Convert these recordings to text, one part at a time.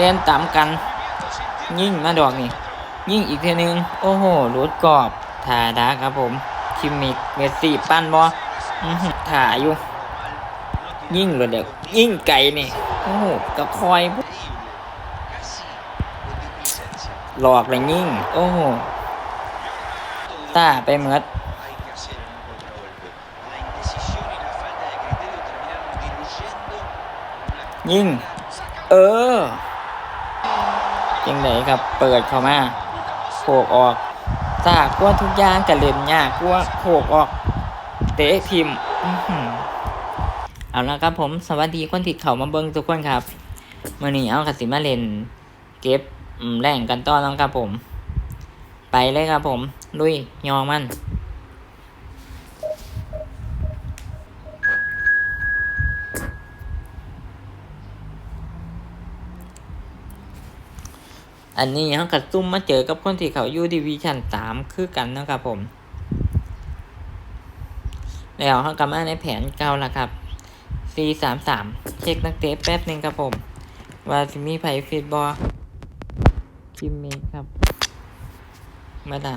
เล่นตามกัน ยิ่งมาดอกนี่ ยิ่งอีกทีนึง โอ้โหรูดกรอบทาดาครับผม คิมมิกเมสซี่ปั้นบอถ่าอยู่ ยิ่งเลยเด็กยิ่งไก่นี่ โอ้โหกระคอย หลอกเลยยิ่ง โอ้โหตาไปเหมือด hay que hacer un contragolpe. La indecisión y la falta de criterio terminaron diluyendo una ยิ่ง เออ จังไหนครับ เปิดเข้ามาโขกออกซากว่าทุกอย่างกระเล่นยากกลัวโขกออก เตะพิมเอาละครับผมสวัสดีคนติดเข่ามาเบิ้งทุกคนครับมื่อนี้เอากสิมาเล่น เก็บแรงกันต้อแล้วครับผม ไปเลยครับผมลุยยองมัน อันนี้เขากัดซุ่มมาเจอกับคนที่เขาอยู่ดิวิชั่นสามคือกันนะครับผม แล้วเขากลับมาในแผนเก่าละครับ C สามสามเช็คนักเตะแป๊บหนึ่งครับผม ว่าจะมีไผ่ฟีดบอลคิมเมกครับ มาดา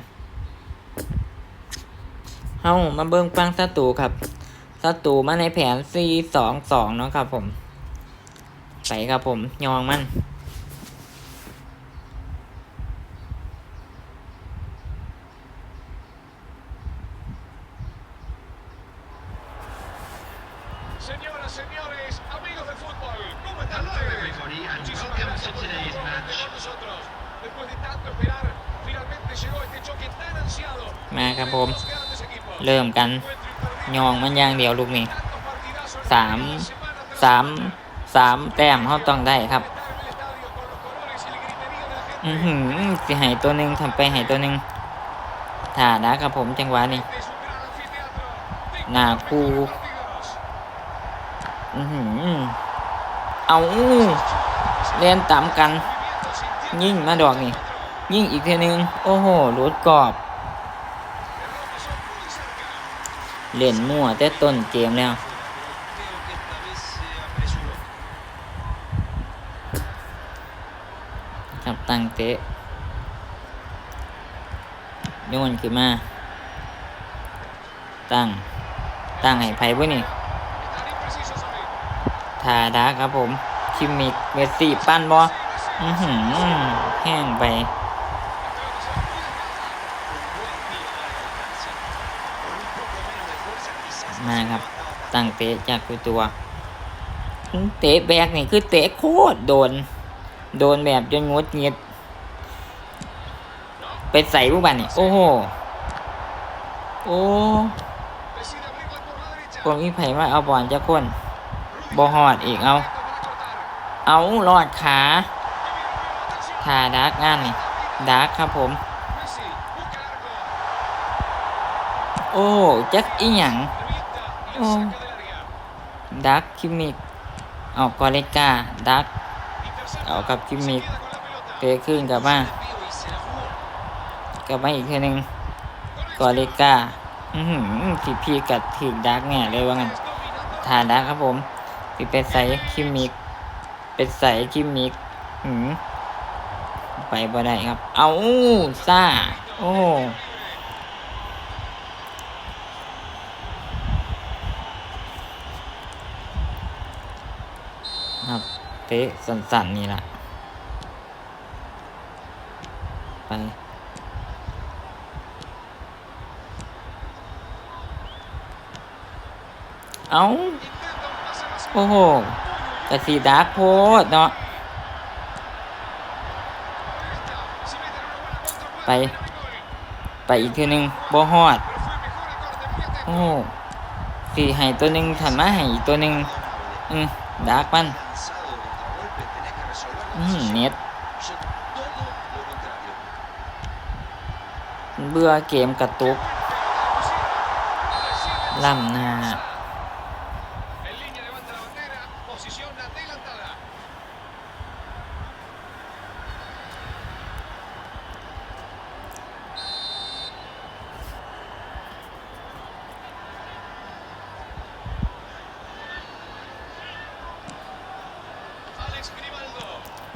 เฮามาเบิ่งฟังศัตรูครับศัตรูมาในแผน C สองสองเนาะครับผมไปครับผม ยองมัน มาครับผม Dos grandes equipos. เริ่มกัน Encuentro ยองมันอย่างเดียวลูกนี้ tantos partidazos สาม en la semana tras สาม semana. สามแต้มเขาต้องได้ครับ Estar en el estadio con los colores y el griterío de la gente. อือหือสิใหายตัวหนึ่งทำไปใหายตัวหนึ่งถ่านะครับผมจังหวะนี้ Es un gran anfiteatro. หน้าคู Partidos. อือหือเอาเล่นตามกัน ยิ่งมาดอกนี่ยิ่งอีกทีนึง โอ้โหรูดกรอบ เล่นมั่วแต่ต้นเกมแล้วครับตั้งเตะโยนขึ้นมา ตั้ง ตั้งให้ไผ่บ่นี่ทาดาครับผมคิมมิกเมสซี่ ปั้นบอ อือหือแห้งไป มาครับ ตั้งเตะจากตัวตัว เตะแบกนี่คือเตะโคตรโดน โดนแบบจนงดเงียดไปใส่พวกบันนี่ โอ้โห โอ้พวกนี้ไผ่มาเอาบอลจะคนบอหอดอีกเอา เอารอดขา ทายดาร์กงานนี่ดาร์กครับผม โอ้จักอีหยัง Revienta y el Oh. saque del área. ดาร์กคิมิกเอากอเลกาดาร์กเอากับคิมิกเตะขึ้นกลับมากลับมาอีกทีหนึ่งกอเลกาอือหือสีพีกัดถีกดาร์กแง่เลยว่างั้น Dominando. ทาดาร์กครับผมสิไปใส่คิมิกไปใส่คิมิกหืม ไปบ่ได้ครับ เอาซ่า โอ้ครับเตะสั่นๆนี่แหละไปเอาโอ้โหกระสีดาร์กโพดเนาะ ไป ไปอีกทีหนึ่งบ่ฮอด โอ้สี่ให้ตัวหนึ่งถัดมาให้อีกตัวหนึ่งอืมดักมันอืมเน็ตเบื่อเกมกระตุกล่ำหน้า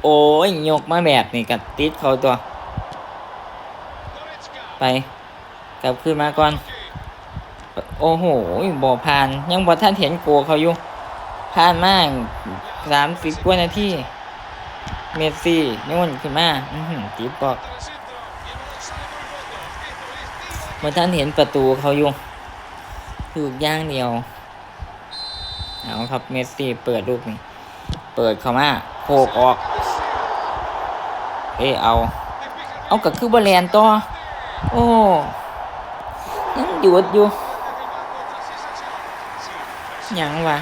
โอ้ยยกมาแบบนี่กับติดเขาตัว ไปกลับขึ้นมาก่อน โอ้โหบ่ผ่าน ยังบ่ท่านเห็นโกเขาอยู่ผ่านมากสามสิบกว่านาทีเมสซี่โน่นขึ้นมาตีบบอกพอท่านเห็นประตูเขาอยู่ถูกย่างเดียว เอาครับเมสซี่เปิดลูกนี่ เปิดเข้ามาโคกออก เอเอา เอาก็คือบอลแลนต่อ โอ้ยังหยุดอยู่ยังวะ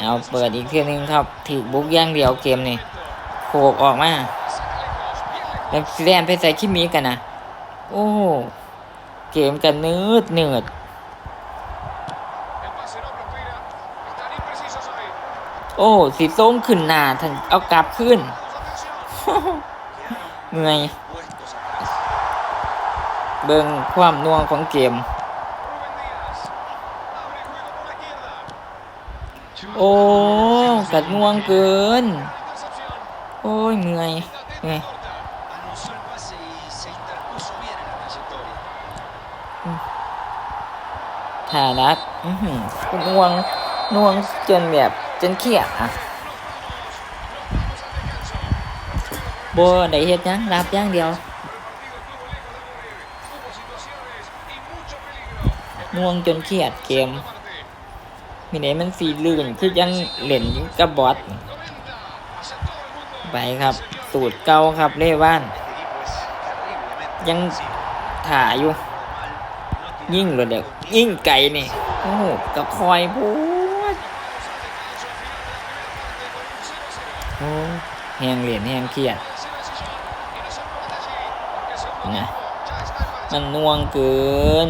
เอาเปิดอีกเทีนึงครับถือบุกย่างเดียวเกมนี่โขกออกมาแล้วแลนไปใส่ขี้มีกันนะโอ้เกมกันนืดเนืด โอ้สีส้มขึ้นหน้าทันเอากลับขึ้น Atención. เมื่อย Puestos atrás. เบิ่งความน่วงของเกม Rubén Díaz. Abre juego por la izquierda. โอ้กัดน่วงเกิน Intercepción. โอ้ยเมื่อย La เมื่อย corta. Anunció el pase y se interpuso bien en la trayectoria. ฐานัดอื้อหือน่วงน่วงจนแบบ จนเครียดอะบัวได้เห็ดยังรับย่างเดียวง่วงจนเครียดเกมมีไหนมันสีลื่นคือยังเหล่นกระบอสไปครับ สูตรเก่าครับเล่บ้าน ยังถ่ายอยู่ ยิ่งเลยเด็กยิ่งไก่นี่โอ้โหกับคอยผูดโอ้ แหงเหรียญแหงเครียดนะมันน่วงเกิน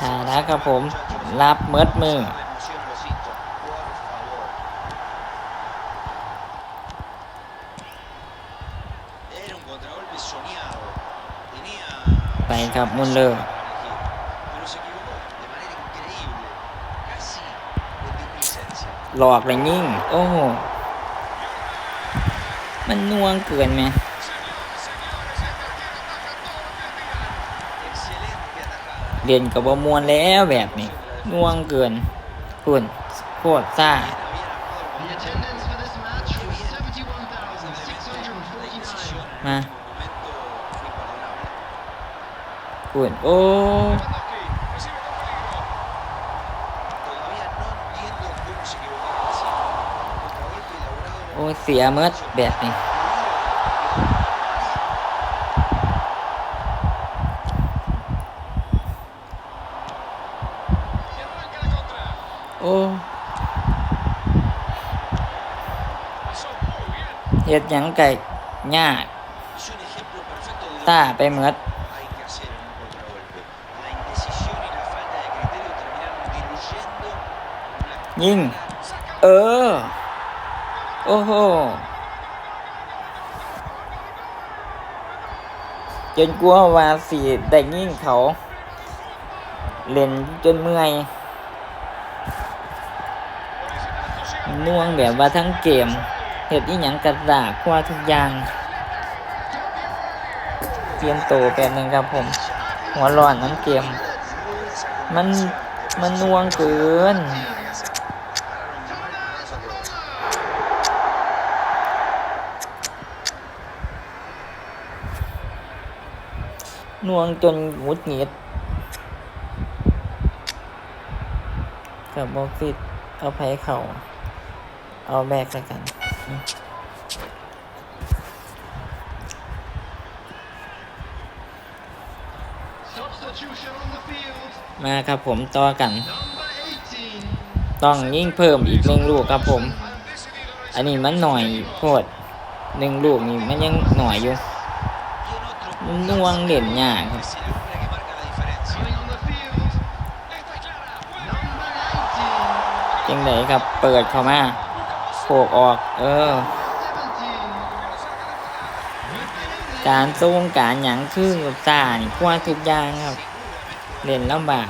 ฐานะครับผม รับเมิดมือไปครับมุนเลอร์หลอกอะไรยิ่ง โอ้ันน่วงเกินไหมเรียนกับบมวนแล้วแบบนี้น่วงเกินคุณโคตรซ่ามาคุณโอ้ เสียเมื่แบบนี้โอ้เฮ็ดยังไก่ยากตาไปเมื่ยิง เออ โอ้โหจนกลัวว่าสีได้ยิงเขา เล่นจนเมื่อยน่วงแบบว่าทั้งเกมเห็ดอีหยังกระดากกว่าทุกอย่างเตรียมโตแป๊บนึงครับผม หัวร้อนน้ำเกม มันมันน่วงเกิน น่วงจนหงุดหงิดกับบอกฟิตเอาไผเข่าเอาแบกแล้วกันอืม Substitution on the field. มาครับผมต่อกัน Number 18. ต้องยิ่งเพิ่มอีกหนึ่งลูกครับผม อันนี้มันหน่อยโพดหนึ่งลูกนี่มันยังหน่อยอยู่ ดวงเด่นยากครับยังไหนครับเปิดเข้ามาโขกออก เออ การซูงการหยั่งคือกับตานี่กว่าทุกอย่างครับ เล่นลำบาก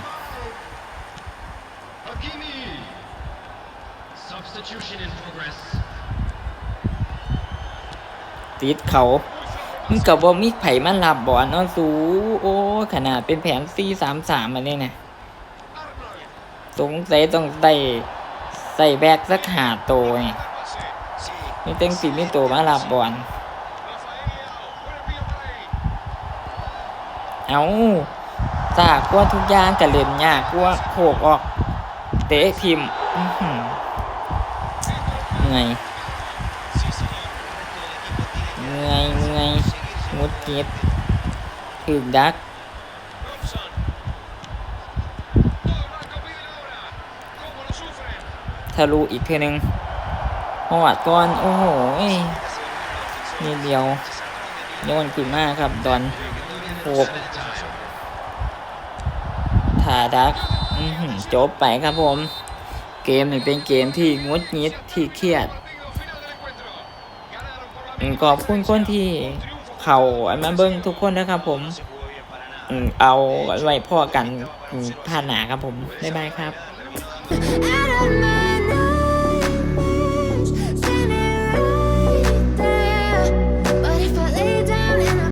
ติดเขา มึงกับว่ามีไผมารับบอลเนาะสูโอ้ขนาดเป็นแผน4 3 3อันนี้นะสงสัยต้องได้ใส่แบกสักหาโตวนี่ Sì, มีเต็งสิมีตัวมารับบอลเอาจากกว่าทุกอย่างกระเล่นยากกว่าโขกออก เตะทิมอื้อหือเหนื่อย sì, signor, corretto dell'equipo เหนื่อยเหนื่อย seguirsi งุดงิดถึกดัก Robson. Oh, Marco Pila ora. Come lo soffre. ทะลุอีกเทีนึงหอดก่อน โอ้โหนิดเดียวโยนขึ้นมาครับ ดอนโขกถาดักจบไปครับผม เกมนี่เป็นเกมที่งดงิดที่เครียดขอบคุณคนที่ เขาอันมาเบิ้งทุกคนนะครับผมเอาไว้พ่อกันผ่านหนาครับผม บ๊ายบายครับ out of my